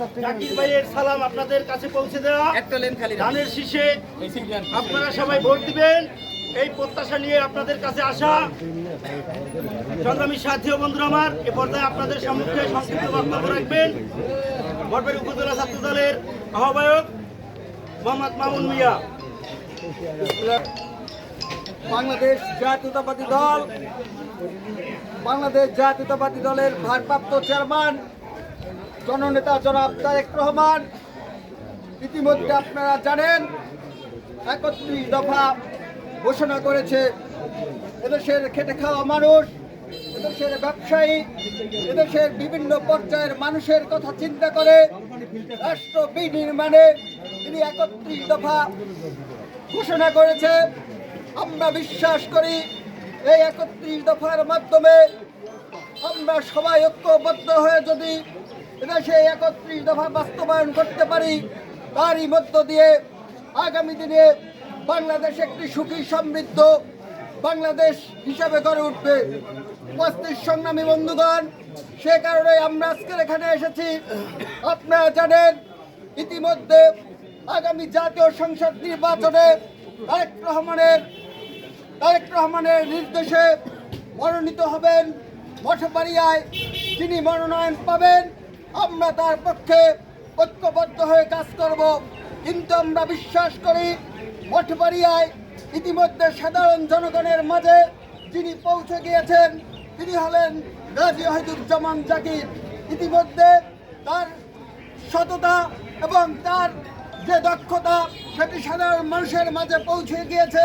জাকির ভাইয়ের সালাম আপনাদের কাছে পৌঁছে দেওয়া। একটা লেন খালি ধানের শীষে আপনারা সবাই ভোট দিবেন। এই প্রত্যাশা নিয়ে আপনাদের কাছে আসা। সংগ্রামী সাথী ও বন্ধুরা আমার এ পর্যায়ে আপনাদের সম্মুখে সংক্ষিপ্ত বক্তব্য রাখবেন। বরবাড়ি উপজেলা ছাত্র দলের আহ্বায়ক মোহাম্মদ মামুন মিয়া। বাংলাদেশ জাতীয়তাবাদী দল বাংলাদেশ জাতীয়তাবাদী দলের ভারপ্রাপ্ত চেয়ারম্যান জননেতা জনাব তারেক রহমান, ইতিমধ্যে আপনারা জানেন, একত্রিশ দফা ঘোষণা করেছে এদেশের খেটে খাওয়া মানুষ, এদেশের ব্যবসায়ী, এদেশের বিভিন্ন পর্যায়ের মানুষের কথা চিন্তা করে রাষ্ট্র বিনির্মাণে তিনি একত্রিশ দফা ঘোষণা করেছে। আমরা বিশ্বাস করি এই একত্রিশ দফার মাধ্যমে আমরা সবাই ঐক্যবদ্ধ হয়ে যদি এদেশে একত্রিশ দফা বাস্তবায়ন করতে পারি, তারই মধ্য দিয়ে আগামী দিনে বাংলাদেশ একটি সুখী সমৃদ্ধ বাংলাদেশ হিসাবে গড়ে উঠবে। উপস্থিত সংগ্রামী বন্ধুগণ, সে কারণে আমরা আজকের এখানে এসেছি। আপনারা জানেন, ইতিমধ্যে আগামী জাতীয় সংসদ নির্বাচনে তারেক রহমানের তারেক রহমানের নির্দেশে মনোনীত হবেন মঠবাড়িয়ায় তিনি মনোনয়ন পাবেন। আমরা তার পক্ষে ঐক্যবদ্ধ হয়ে কাজ করব। কিন্তু আমরা বিশ্বাস করি মঠবাড়িয়ায় ইতিমধ্যে সাধারণ জনগণের মাঝে যিনি পৌঁছে গিয়েছেন তিনি হলেন গাজী ওহিদুজ্জামান জাকির। ইতিমধ্যে তার সততা এবং তার যে দক্ষতা সেটি সাধারণ মানুষের মাঝে পৌঁছে গিয়েছে।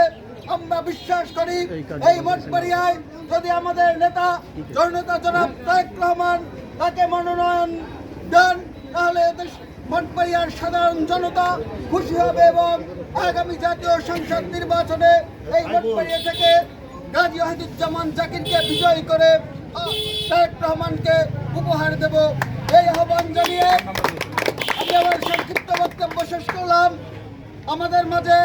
আমরা বিশ্বাস করি এই মঠবাড়িয়ায় যদি আমাদের নেতা জননেতা জনাব তারেক রহমান তাকে মনোনয়ন দেন তাহলে মঠবাড়িয়ার সাধারণ জনতা খুশি হবে এবং আগামী জাতীয় সংসদ নির্বাচনে এই মঠবাড়িয়া থেকে গাজী ওয়াহিদুজ্জামান জাকিরকে বিজয়ী করে তারেক রহমানকে উপহার দেব। এই আহ্বান জানিয়ে আমি আমার সংক্ষিপ্ত বক্তব্য শেষ করলাম। আমাদের মাঝে